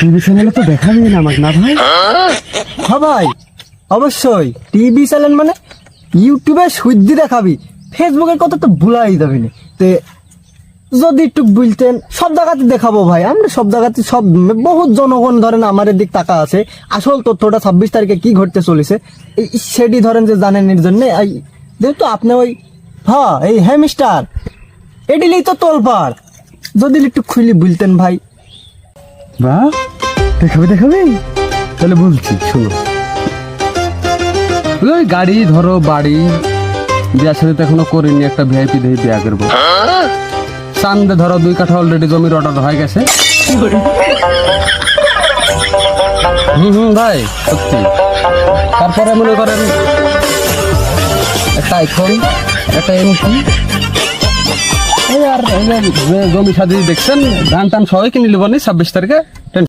TV চ্যানেলে তো দেখাবি না আমাকে না ভাই? হ্যাঁ ভাই, অবশ্যই। টিভি চ্যানেল মানে ইউটিউবে সুদ্ধি দেখাবি ফেসবুকের কথা তো ভুলাই যাবি না। তে যদি একটু বলতেন, সব জায়গাতে দেখাবো ভাই। আমরা সব জায়গাতে সব, বহুত জনগণ ধরেন আমার দিক টাকা আছে। আসল তথ্যটা ছাব্বিশ তারিখে কি ঘটতে চলেছে সেটি ধরেন যে জানেন এর জন্য, এই যেহেতু আপনি ওই হ্যাঁ এই হ্যাঁ মিস্টার এডিলেই তো তোলপাড়। যদি একটু খুলি বলতেন ভাই। বা দেখাবি দেখাবি? তাহলে বলছি, শোনো। ওই গাড়ি ধরো, বাড়ি। বিয়া সাথে তো এখনও করিনি, একটা ভিআইপি দিয়ে বিয়া করব। চান্দে ধরো, দুই কাঠা অলরেডি জমির অর্ডার হয়ে গেছে। হুম হুম, ভাই, সত্যি। তারপরে মনে করেন, একটা আইফোন একটা যে জমি সাদি দেখছেন। ধান টান সবাই কিনে নেব নি ছাব্বিশ তারিখে।